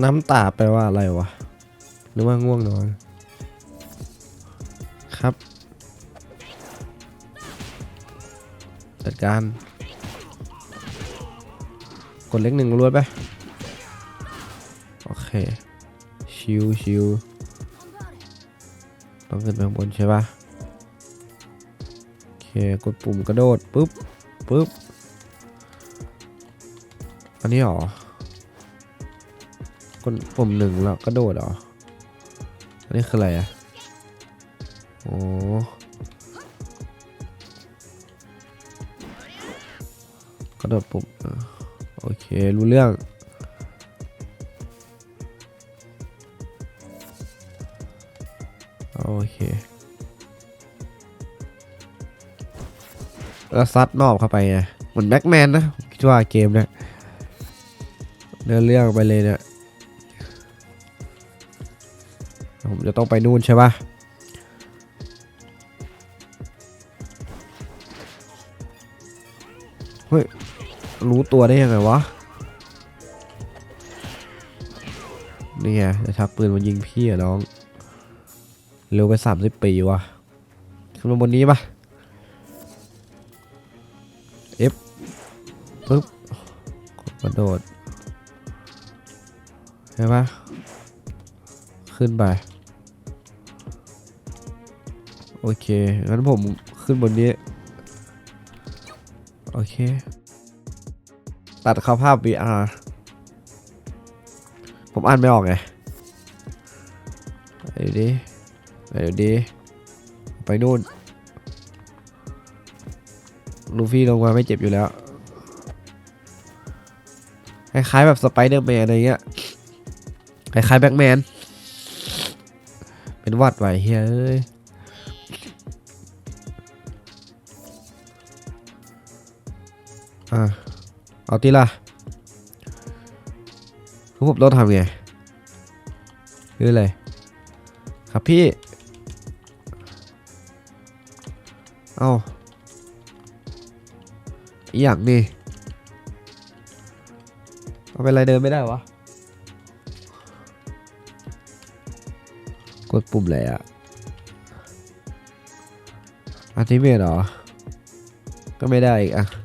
น้ำตาแปลว่าอะไรวะ หรือว่าง่วงนอน ครับจัดการ กดเล็กหนึ่งรวดไป โอเค ชิวชิวต้องขึ้นไปข้างบนใช่ปะโอเค กดปุ่มกระโดด ปุ๊บ ปุ๊บ อันนี้หรอ กดปุ่มหนึ่งแล้วกระโดดเหรอ อันนี้คืออะไรอะ โอ้กระโดดปุ่มโอเค รู้เรื่อง โอเคแล้วซัดนอบเข้าไปไงเหมือนแบ็กแมนนะคิดว่าเกมเนี่ยเดินเรื่องไปเลยเนี่ย ผมจะต้องไปนู่นใช่ปะเฮ้ย รู้ตัวได้ยังไงวะ นี่ไงจะชักปืนมายิงพี่อะน้อง เร็วไปสามสิบปีวะขึ้นมาบนนี้ปะ F ปึ๊บกระโดดใช่ปะขึ้นไป โอเค งั้นผมขึ้นบนนี้ โอเค ตัดเข้าภาพ VR ผมอ่านไม่ออกไงไปดิไปดิไปนู่น ลูฟี่ลงมาไม่เจ็บอยู่แล้ว คล้ายๆแบบสไปเดอร์แมนอะไรเงี้ย คล้ายๆแบ็กแมน เป็นวัดไหวเฮ้ย อะเอาทีละคือผมต้องทำไงคืออะไรครับพี่ เอาอีอย่างนี่เอาเป็นไรเดินไม่ได้วะ กดปุ่มอะไรอะอันที่เมดเหรอ ก็ไม่ได้อีกอะ